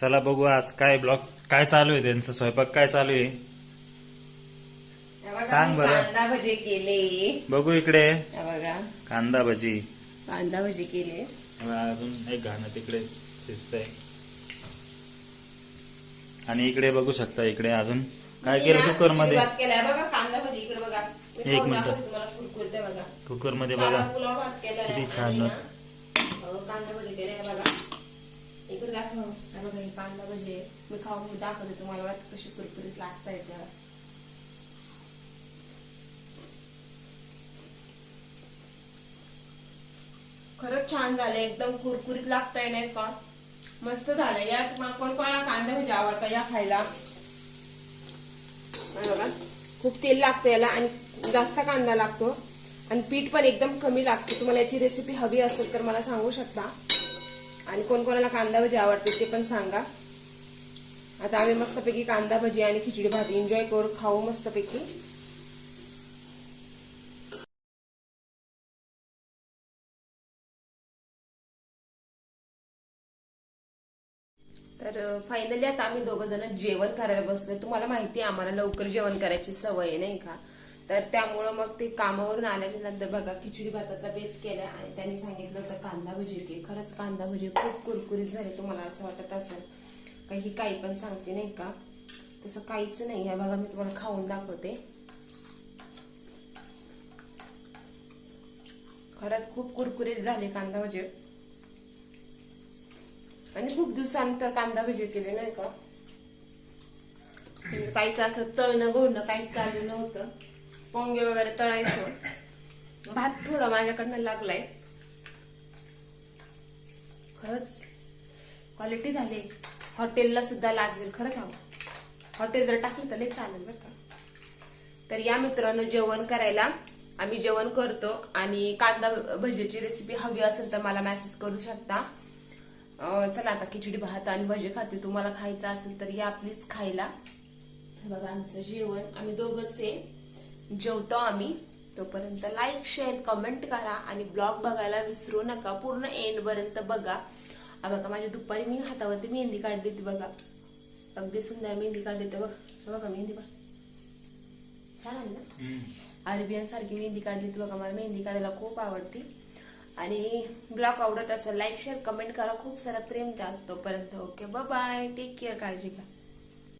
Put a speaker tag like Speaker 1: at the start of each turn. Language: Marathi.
Speaker 1: चला बघू आज काय ब्लॉग काय चालू आहे त्यांचं स्वयंपाक काय चालू आहे?
Speaker 2: बघा,
Speaker 1: सांग बरं.
Speaker 2: कांदा भजी केले.
Speaker 1: बघू इकडे.
Speaker 2: बघा.
Speaker 1: कांदा भजी.
Speaker 2: कांदा भजी केले.
Speaker 1: अजून एक घाणं तिकडे दिसतंय. आणि इकडे बघू शकता इकडे अजून. काय केलं
Speaker 2: कुकरमध्ये
Speaker 1: एक मिनिटं.
Speaker 2: कुकरमध्ये बघा.
Speaker 1: किती छान
Speaker 2: आणि
Speaker 1: ना.
Speaker 2: ना, अं, कांदा भजी केलाय बघा इकडे दाखव. हे बघा ही कांदा भजी मी खाऊ दाखवते तुम्हाला. वाटत कशी कुरकुरीत लागता येते खरंच छान झालं एकदम कुरकुरीत लागताय नाही का? मस्त झालं या तुम्हाला कोण कोणाला कांदा म्हणजे भजी आवडता या खायला. बघा. खूप तेल लागतं याला आणि जास्त कांदा लागतो. आणि पीठ पण एकदम कमी लागतं. तुम्हाला याची रेसिपी हवी असेल तर मला सांगू शकता. आणि कोण कोणाला कांदा भजी आवडते ते पण सांगा. आता आम्ही मस्तपैकी कांदा भजी आणि खिचडी भाजी एन्जॉय करू खाऊ मस्तपैकी. तर फायनली आता आम्ही दोघं जण जेवण करायला बसलोय. तुम्हाला माहिती आहे आम्हाला लवकर जेवण करायची सवय आहे नाही का? तर त्यामुळं मग ते कामावरून आल्याच्यानंतर बघा खिचडी भाताचा बेत केला आणि त्यांनी सांगितलं होतं कांदा भजी की खरंच कांदा भजी खूप कुरकुरीत झाले तुम्हाला असं वाटत असेल. काही काही पण सांगते नाही का? तसं काहीच नाही. आहे बघा मी तुम्हाला खाऊन दाखवते. खरंच खूप कुरकुरीत झाले कांदा भजी आणि खूप दिवसानंतर कांदा भजी केले नाही का? म्हणजे काहीच असं तळणं घोडणं काहीच चालू नव्हतं. पोंगे वगैरे तळायचो. भात थोडा माझ्याकडनं लागलाय. खरंच क्वालिटी झाली. हॉटेलला सुद्धा लागेल खरंच हवं हॉटेल जर टाकलं तर लय चालेल बरं का. तर या मित्रांनो जेवण करायला आम्ही जेवण करतो आणि कांदा भजीची रेसिपी हवी असेल तर मला मेसेज करू शकता. चला आता खिचडी भात आणि भजी खाते. तुम्हाला खायचं असेल तर या प्लीज खायला. बघा आमचं जेवण. आम्ही दोघंच आहे. जेवतो आम्ही. तोपर्यंत लाईक शेअर कमेंट करा आणि ब्लॉग बघायला विसरू नका. पूर्ण एंड पर्यंत बघा. बघा माझ्या दुपारी मी हातावरती मेहंदी काढली होती बघा. अगदी सुंदर मेहंदी काढली होती बघ. बघा मेहंदी बघ. छान आली ना? अरेबियन सारखी मेहंदी काढली होती बघा मला मेहंदी काढायला खूप आवडते. आणि ब्लॉग आवडत असेल लाईक शेअर कमेंट करा. खूप सारा प्रेम द्या तोपर्यंत. ओके बाय टेक केअर काळजी घ्या.